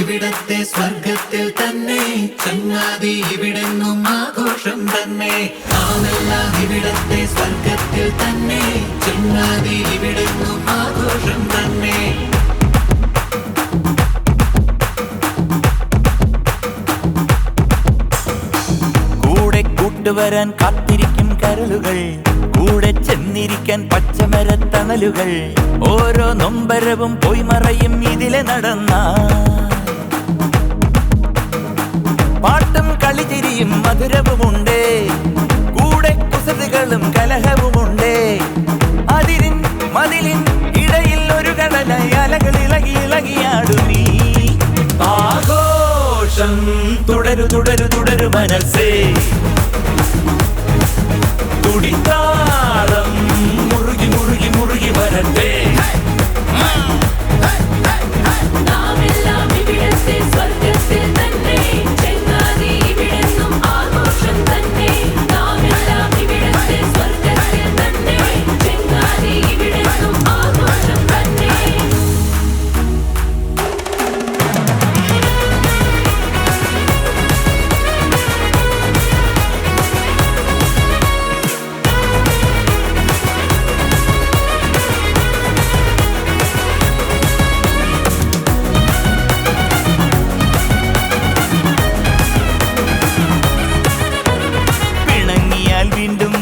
ഇവിടത്തെ സ്വർഗത്തിൽ തന്നെ. ചങ്ങാതി ഇവിടെന്നും ആഘോഷം തന്നെ. നാമെല്ലാം ഇവിടത്തെ സ്വർഗത്തിൽ തന്നെ. ചങ്ങാതി ഇവിടെന്നും ആഘോഷം തന്നെ. കൂടെ കൂട്ടുവരാൻ കാത്തിരിക്കും കരളുകൾ. കൂടെ ചെന്നിരിക്കാൻ പച്ചമരത്തണലുകൾ. ഓരോ നൊമ്പരവും പോയി മറയും ഇതിലെ നടന്ന. പാട്ടും കളിചിരിയും മധുരവുമുണ്ട്. കൂടെ കുസൃതികളും കലഹവുമുണ്ട്. അതിരിൻ മതിലിൻ ഇടയിൽ ഒരു കടലായി അലകൾ ഇളകി ഇളകിയാടുമീ ആഘോഷം തുടരു തുടരു തുടരു മനസ്സേ. തുടിത്താളം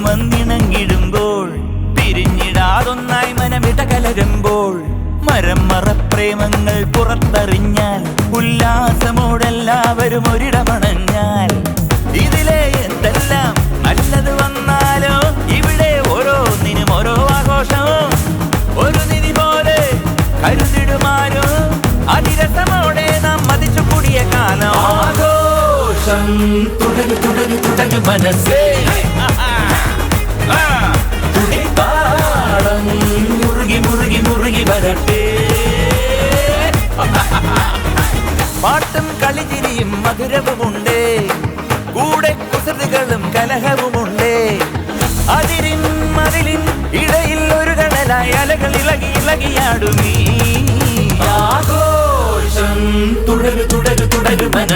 വന്നിണങ്ങിടുമ്പോൾ പിരിഞ്ഞിടാതൊന്നായി മനമിട കലരുമ്പോൾ മരം മറപ്രേമങ്ങൾ പുറത്തറിഞ്ഞാൽ ഉല്ലാസമോടെല്ലാവരും ഒരിടമണഞ്ഞാൽ ഇതിലെ എന്തെല്ലാം നല്ലത് വന്നാലോ ഇവിടെ ഓരോന്നിനും ഓരോ ആഘോഷവും ഒരു നിധി പോലെ കരുതിടുമാരോ അതിരസമോടെ നാം മതിച്ചു കൂടിയ കാലം ആഘോഷം തുടരു തുടരു തുടരു മനസ്സേ. പാട്ടും കളിതിരിയും മധുരവുമുണ്ട്. കൂടെ കുസൃതികളും കലഹവുമുണ്ട്. അതിരിൻ മതിലിൻ ഇടയിൽ ഒരു കടലായി അലകൾ ഇളകി ഇളകിയാടുമീ ആഘോഷം തുടരു തുടരു തുടരുമന